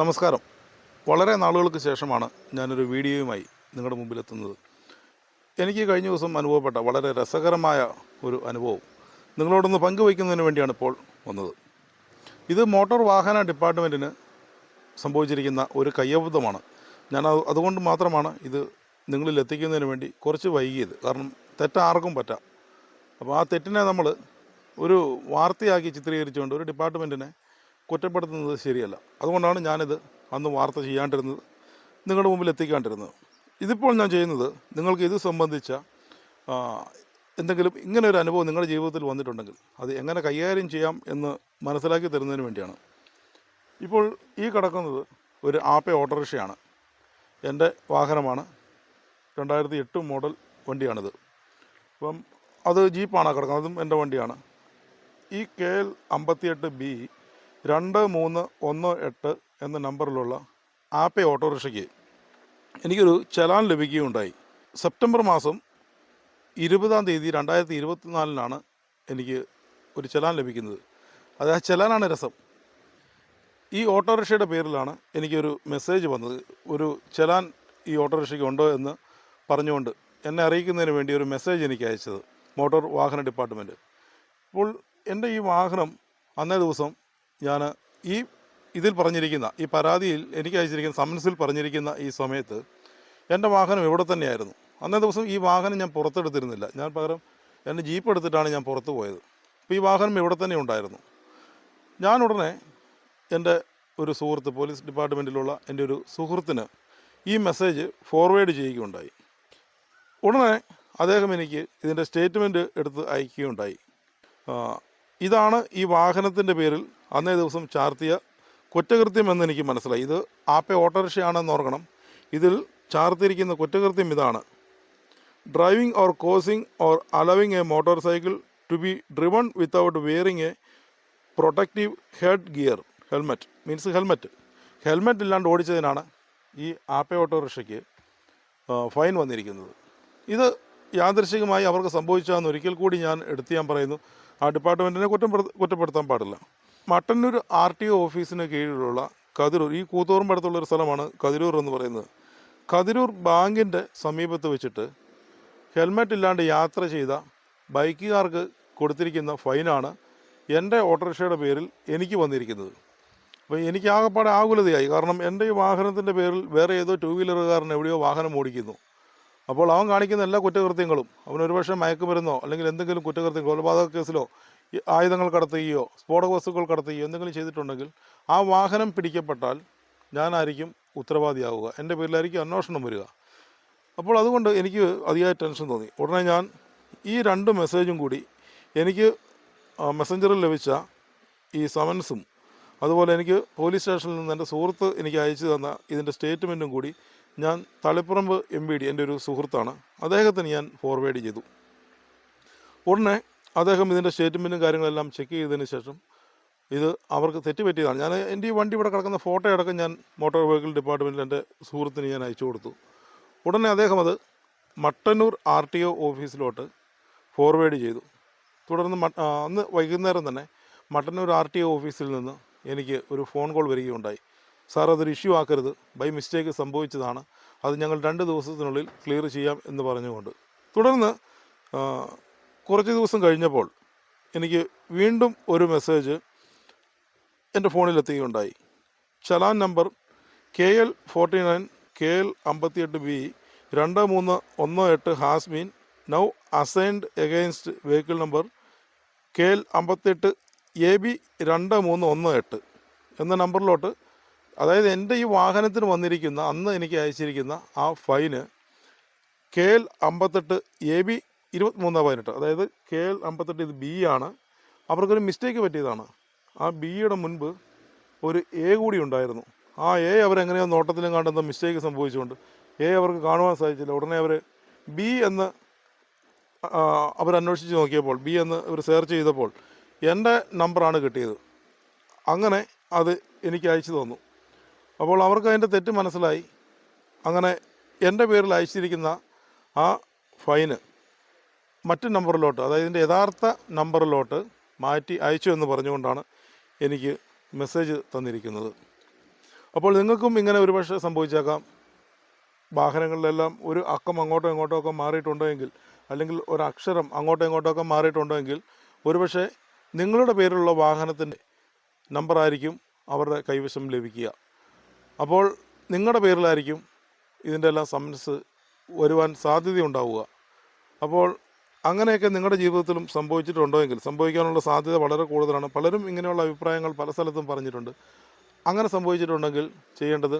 നമസ്കാരം. വളരെ നാളുകൾക്ക് ശേഷമാണ് ഞാനൊരു വീഡിയോയുമായി നിങ്ങളുടെ മുമ്പിലെത്തുന്നത്. എനിക്ക് കഴിഞ്ഞ ദിവസം അനുഭവപ്പെട്ട വളരെ രസകരമായ ഒരു അനുഭവം നിങ്ങളോടൊന്ന് പങ്കുവയ്ക്കുന്നതിന് വേണ്ടിയാണ് ഇപ്പോൾ വന്നത്. ഇത് മോട്ടോർ വാഹന ഡിപ്പാർട്ട്മെന്റിന് സംഭവിച്ചിരിക്കുന്ന ഒരു കയ്യബദ്ധമാണ്. ഞാൻ അത് അതുകൊണ്ട് മാത്രമാണ് ഇത് നിങ്ങളിൽ എത്തിക്കുന്നതിന് വേണ്ടി കുറച്ച് വൈകിയത്. കാരണം തെറ്റാർക്കും പറ്റാം. അപ്പോൾ ആ തെറ്റിനെ നമ്മൾ ഒരു വാർത്തയാക്കി ചിത്രീകരിച്ചുകൊണ്ട് ഒരു ഡിപ്പാർട്ട്മെന്റിനെ കുറ്റപ്പെടുത്തുന്നത് ശരിയല്ല. അതുകൊണ്ടാണ് ഞാനിത് അന്ന് വാർത്ത ചെയ്യാണ്ടിരുന്നത്. നിങ്ങളുടെ മുമ്പിൽ എത്തിക്കാണ്ടിരുന്നത്. ഇതിപ്പോൾ ഞാൻ ചെയ്യുന്നത് നിങ്ങൾക്ക് ഇത് സംബന്ധിച്ച എന്തെങ്കിലും ഇങ്ങനെ ഒരു അനുഭവം നിങ്ങളുടെ ജീവിതത്തിൽ വന്നിട്ടുണ്ടെങ്കിൽ അത് എങ്ങനെ കൈകാര്യം ചെയ്യാം എന്ന് മനസ്സിലാക്കി തരുന്നതിന് വേണ്ടിയാണ്. ഇപ്പോൾ ഈ കിടക്കുന്നത് ഒരു ആപ്പെ ഓട്ടോറിക്ഷയാണ്. എന്റെ വാഹനമാണ്. രണ്ടായിരത്തി എട്ട് മോഡൽ വണ്ടിയാണിത്. അപ്പം അത് ജീപ്പാണ് കിടക്കുന്നത്. അതും എന്റെ വണ്ടിയാണ്. ഈ കെ എൽ അമ്പത്തിയെട്ട് ബി രണ്ട് മൂന്ന് ഒന്ന് എട്ട് എന്ന നമ്പറിലുള്ള ആപ്പെ ഓട്ടോറിക്ഷയ്ക്ക് എനിക്കൊരു ചലാൻ ലഭിക്കുകയുണ്ടായി. സെപ്റ്റംബർ മാസം ഇരുപതാം തീയതി രണ്ടായിരത്തി ഇരുപത്തിനാലിനാണ് എനിക്ക് ഒരു ചലാൻ ലഭിക്കുന്നത്. അത് ആ ചലാനാണ് രസം. ഈ ഓട്ടോറിക്ഷയുടെ പേരിലാണ് എനിക്കൊരു മെസ്സേജ് വന്നത്. ഒരു ചലാൻ ഈ ഓട്ടോറിക്ഷയ്ക്ക് ഉണ്ടോ എന്ന് പറഞ്ഞുകൊണ്ട് എന്നെ അറിയിക്കുന്നതിന് വേണ്ടി ഒരു മെസ്സേജ് എനിക്ക് അയച്ചത് മോട്ടോർ വാഹന ഡിപ്പാർട്ട്മെന്റ്. അപ്പോൾ എന്റെ ഈ വാഹനം അന്നേ ദിവസം ഞാൻ ഈ ഇതിൽ പറഞ്ഞിരിക്കുന്ന ഈ പരാതിയിൽ എനിക്ക് അയച്ചിരിക്കുന്ന സമൻസിൽ പറഞ്ഞിരിക്കുന്ന ഈ സമയത്ത് എന്റെ വാഹനം ഇവിടെ തന്നെയായിരുന്നു? അന്നേ ദിവസം ഈ വാഹനം ഞാൻ പുറത്തെടുത്തിരുന്നില്ല. ഞാൻ പകരം എന്റെ ജീപ്പ് എടുത്തിട്ടാണ് ഞാൻ പുറത്ത് പോയത്. അപ്പോൾ ഈ വാഹനം ഇവിടെ തന്നെ ഉണ്ടായിരുന്നു? ഞാൻ ഉടനെ എന്റെ ഒരു സുഹൃത്ത് പോലീസ് ഡിപ്പാർട്ട്മെന്റിലുള്ള എന്റെ ഒരു സുഹൃത്തിന് ഈ മെസ്സേജ് ഫോർവേഡ് ചെയ്യുകയുണ്ടായി. ഉടനെ അദ്ദേഹം എനിക്ക് ഇതിന്റെ സ്റ്റേറ്റ്മെന്റ് എടുത്ത് അയക്കുകയുണ്ടായി. ഇതാണ് ഈ വാഹനത്തിന്റെ പേരിൽ അന്നേ ദിവസം ചാർത്തിയ കുറ്റകൃത്യം എന്ന് എനിക്ക് മനസ്സിലായി. ഇത് ആപ്പെ ഓട്ടോറിക്ഷയാണെന്ന് ഓർക്കണം. ഇതിൽ ചാർത്തിരിക്കുന്ന കുറ്റകൃത്യം ഇതാണ്. Driving or causing or allowing a motor cycle to be driven without wearing a protective head gear helmet means helmet helmet ഇല്ലാണ്ട് ഓടിച്ചതിനാണ് ഈ ആപ്പെ ഓട്ടോറിക്ഷയ്ക്ക് ഫൈൻ വന്നിരിക്കുന്നത്. ഇത് യാദൃശികമായി അവർക്ക് സംഭവിച്ചതെന്ന് ഒരിക്കൽ കൂടി ഞാൻ എടുത്ത് ഞാൻ പറയുന്നു. ആ ഡിപ്പാർട്ട്മെന്റിനെ കുറ്റം കുറ്റപ്പെടുത്താൻ പാടില്ല. മട്ടന്നൂർ ആർ ടി ഒ ഓഫീസിന് കീഴിലുള്ള കതിരൂർ ഈ കൂത്തോറുമ്പടുത്തുള്ള ഒരു സ്ഥലമാണ് കതിരൂർ എന്ന് പറയുന്നത്. കതിരൂർ ബാങ്കിന്റെ സമീപത്ത് വെച്ചിട്ട് ഹെൽമെറ്റ് ഇല്ലാണ്ട് യാത്ര ചെയ്ത ബൈക്കുകാർക്ക് കൊടുത്തിരിക്കുന്ന ഫൈനാണ് എന്റെ ഓട്ടോറിക്ഷയുടെ പേരിൽ എനിക്ക് വന്നിരിക്കുന്നത്. അപ്പോൾ എനിക്ക് ആകെപ്പാടെ ആകുലതയായി. കാരണം എന്റെ ഈ വാഹനത്തിന്റെ പേരിൽ വേറെ ഏതോ ടൂ വീലറുകാരൻ എവിടെയോ വാഹനം ഓടിക്കുന്നു. അപ്പോൾ അവൻ കാണിക്കുന്ന എല്ലാ കുറ്റകൃത്യങ്ങളും അവൻ ഒരുപക്ഷെ മയക്കുമരുന്നോ അല്ലെങ്കിൽ എന്തെങ്കിലും കുറ്റകൃത്യം കൊലപാതക കേസിലോ ആയുധങ്ങൾ കടത്തുകയോ സ്ഫോടക വസ്തുക്കൾ കടത്തുകയോ എന്തെങ്കിലും ചെയ്തിട്ടുണ്ടെങ്കിൽ ആ വാഹനം പിടിക്കപ്പെട്ടാൽ ഞാനായിരിക്കും ഉത്തരവാദിയാവുക. എന്റെ പേരിലായിരിക്കും അന്വേഷണം വരിക. അപ്പോൾ അതുകൊണ്ട് എനിക്ക് അതിയായ ടെൻഷൻ തോന്നി. ഉടനെ ഞാൻ ഈ രണ്ട് മെസ്സേജും കൂടി എനിക്ക് മെസ്സഞ്ചറിൽ ലഭിച്ച ഈ സമൻസും അതുപോലെ എനിക്ക് പോലീസ് സ്റ്റേഷനിൽ നിന്ന് എന്റെ സുഹൃത്ത് എനിക്ക് അയച്ചു തന്ന ഇതിന്റെ സ്റ്റേറ്റ്മെന്റും കൂടി ഞാൻ തളിപ്പറമ്പ് എം പി ഡി എന്റെ ഒരു സുഹൃത്താണ്. അദ്ദേഹത്തിന് ഞാൻ ഫോർവേഡ് ചെയ്തു. ഉടനെ അദ്ദേഹം ഇതിന്റെ സ്റ്റേറ്റ്മെന്റും കാര്യങ്ങളെല്ലാം ചെക്ക് ചെയ്തതിന് ശേഷം ഇത് അവർക്ക് തെറ്റുപറ്റിയതാണ്. ഞാൻ എന്റെ ഈ വണ്ടി ഇവിടെ കിടക്കുന്ന ഫോട്ടോ അടക്കം ഞാൻ മോട്ടോർ വെഹിക്കിൾ ഡിപ്പാർട്ട്മെന്റിൽ എന്റെ സുഹൃത്തിന് ഞാൻ അയച്ചു കൊടുത്തു. ഉടനെ അദ്ദേഹം അത് മട്ടന്നൂർ ആർ ടി ഒ ഓഫീസിലോട്ട് ഫോർവേഡ് ചെയ്തു. തുടർന്ന് അന്ന് വൈകുന്നേരം തന്നെ മട്ടന്നൂർ ആർ ടി ഒ ഓഫീസിൽ നിന്ന് എനിക്ക് ഒരു ഫോൺ കോൾ വരികയുണ്ടായി. സാർ അതൊരു ഇഷ്യൂ ആക്കരുത്. ബൈ മിസ്റ്റേക്ക് സംഭവിച്ചതാണ്. അത് ഞങ്ങൾ രണ്ട് ദിവസത്തിനുള്ളിൽ ക്ലിയർ ചെയ്യാം എന്ന് പറഞ്ഞുകൊണ്ട്. തുടർന്ന് കുറച്ച് ദിവസം കഴിഞ്ഞപ്പോൾ എനിക്ക് വീണ്ടും ഒരു മെസ്സേജ് എന്റെ ഫോണിലെത്തുകയുണ്ടായി challan number K L forty nine K L അമ്പത്തിയെട്ട് B രണ്ട് മൂന്ന് ഒന്ന് എട്ട് has been now assigned against vehicle number K L അമ്പത്തെട്ട് എ ബി രണ്ട് മൂന്ന് ഒന്ന് എട്ട് എന്ന നമ്പറിലോട്ട് അതായത് എന്റെ ഈ വാഹനത്തിന് വന്നിരിക്കുന്ന അന്ന് എനിക്ക് അയച്ചിരിക്കുന്ന ആ ഫൈന് കെ എൽ അമ്പത്തെട്ട് എ ബി ഇരുപത്തിമൂന്ന് പതിനെട്ട്. അതായത് കെ എൽ അമ്പത്തെട്ട് ഇത് ബി ആണ്. അവർക്കൊരു മിസ്റ്റേക്ക് പറ്റിയതാണ്. ആ ബിയുടെ മുൻപ് ഒരു എ കൂടി ഉണ്ടായിരുന്നു. ആ എ അവരെങ്ങനെയോ നോട്ടത്തിലും കണ്ടെന്ന മിസ്റ്റേക്ക് സംഭവിച്ചുകൊണ്ട് എ അവർക്ക് കാണുവാൻ സാധിച്ചില്ല. ഉടനെ അവർ ബി എന്ന് അവർ അന്വേഷിച്ച് നോക്കിയപ്പോൾ ബി എന്ന് ഇവർ സെർച്ച് ചെയ്തപ്പോൾ എന്റെ നമ്പറാണ് കിട്ടിയത്. അങ്ങനെ അത് എനിക്ക് അയച്ചു തന്നു. അപ്പോൾ അവർക്ക് അതിന്റെ തെറ്റ് മനസ്സിലായി. അങ്ങനെ എന്റെ പേരിൽ അയച്ചിരിക്കുന്ന ആ ഫൈന് മറ്റു നമ്പറിലോട്ട് അതായത് ഇതിന്റെ യഥാർത്ഥ നമ്പറിലോട്ട് മാറ്റി അയച്ചു എന്ന് പറഞ്ഞുകൊണ്ടാണ് എനിക്ക് മെസ്സേജ് തന്നിരിക്കുന്നത്. അപ്പോൾ നിങ്ങൾക്കും ഇങ്ങനെ ഒരുപക്ഷെ സംഭവിച്ചേക്കാം. വാഹനങ്ങളിലെല്ലാം ഒരു അക്കം അങ്ങോട്ടോ ഇങ്ങോട്ടോ ഒക്കെ മാറിയിട്ടുണ്ടെങ്കിൽ അല്ലെങ്കിൽ ഒരു അക്ഷരം അങ്ങോട്ടോ ഇങ്ങോട്ടോ ഒക്കെ മാറിയിട്ടുണ്ടെങ്കിൽ ഒരുപക്ഷെ നിങ്ങളുടെ പേരിലുള്ള വാഹനത്തിന്റെ നമ്പറായിരിക്കും അവരുടെ കൈവശം ലഭിക്കുക. അപ്പോൾ നിങ്ങളുടെ പേരിലായിരിക്കും ഇതിന്റെ എല്ലാം സമൻസ് വരുവാൻ സാധ്യതയുണ്ടാവുക. അപ്പോൾ അങ്ങനെയൊക്കെ നിങ്ങളുടെ ജീവിതത്തിലും സംഭവിച്ചിട്ടുണ്ടോ എങ്കിൽ സംഭവിക്കാനുള്ള സാധ്യത വളരെ കൂടുതലാണ്. പലരും ഇങ്ങനെയുള്ള അഭിപ്രായങ്ങൾ പല സ്ഥലത്തും പറഞ്ഞിട്ടുണ്ട്. അങ്ങനെ സംഭവിച്ചിട്ടുണ്ടെങ്കിൽ ചെയ്യേണ്ടത്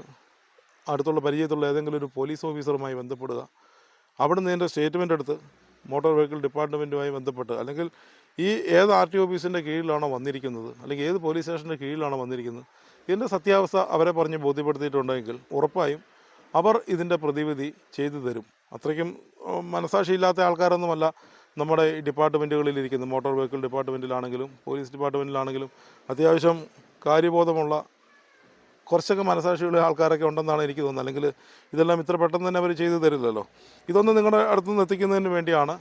അടുത്തുള്ള പരിചയത്തുള്ള ഏതെങ്കിലും ഒരു പോലീസ് ഓഫീസറുമായി ബന്ധപ്പെടുക. അവിടെ നിന്ന് എന്റെ സ്റ്റേറ്റ്മെന്റ് എടുത്ത് മോട്ടോർ വെഹിക്കിൾ ഡിപ്പാർട്ട്മെന്റുമായി ബന്ധപ്പെട്ട് അല്ലെങ്കിൽ ഈ ഏത് ആർ ടി ഓഫീസിന്റെ കീഴിലാണോ വന്നിരിക്കുന്നത് അല്ലെങ്കിൽ ഏത് പോലീസ് സ്റ്റേഷന്റെ കീഴിലാണോ വന്നിരിക്കുന്നത്. ഇതിന്റെ സത്യാവസ്ഥ അവരെ പറഞ്ഞ് ബോധ്യപ്പെടുത്തിയിട്ടുണ്ടെങ്കിൽ ഉറപ്പായും അവർ ഇതിന്റെ പ്രതിവിധി ചെയ്തു തരും. അത്രയ്ക്കും മനസാക്ഷിയില്ലാത്ത ആൾക്കാരൊന്നുമല്ല നമ്മുടെ ഡിപ്പാർട്ട്മെന്റുകളിൽ ഇരിക്കുന്നത് മോട്ടോർ വെഹിക്കിൾ ഡിപ്പാർട്ട്മെന്റിലാണെങ്കിലും പോലീസ് ഡിപ്പാർട്ട്മെന്റിലാണെങ്കിലും അത്യാവശ്യം കാര്യബോധമുള്ള കുറച്ചൊക്കെ മനസാക്ഷിയുള്ള ആൾക്കാരൊക്കെ ഉണ്ടെന്നാണ് എനിക്ക് തോന്നുന്നത്. അല്ലെങ്കിൽ ഇതെല്ലാം ഇത്ര പെട്ടെന്ന് തന്നെ അവർ ചെയ്തു തരില്ലല്ലോ. ഇതൊന്ന് നിങ്ങളുടെ അടുത്തുനിന്ന് എത്തിക്കുന്നതിന് വേണ്ടിയാണ്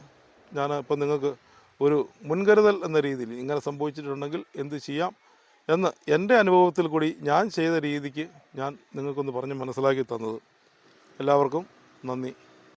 ഞാൻ ഇപ്പം നിങ്ങൾക്ക് ഒരു മുൻകരുതൽ എന്ന രീതിയിൽ ഇങ്ങനെ സംഭവിച്ചിട്ടുണ്ടെങ്കിൽ എന്ത് ചെയ്യാം എന്ന് എന്റെ അനുഭവത്തിൽ കൂടി ഞാൻ ചെയ്ത രീതിക്ക് ഞാൻ നിങ്ങൾക്കൊന്ന് പറഞ്ഞ് മനസ്സിലാക്കി തന്നത്. എല്ലാവർക്കും നന്ദി.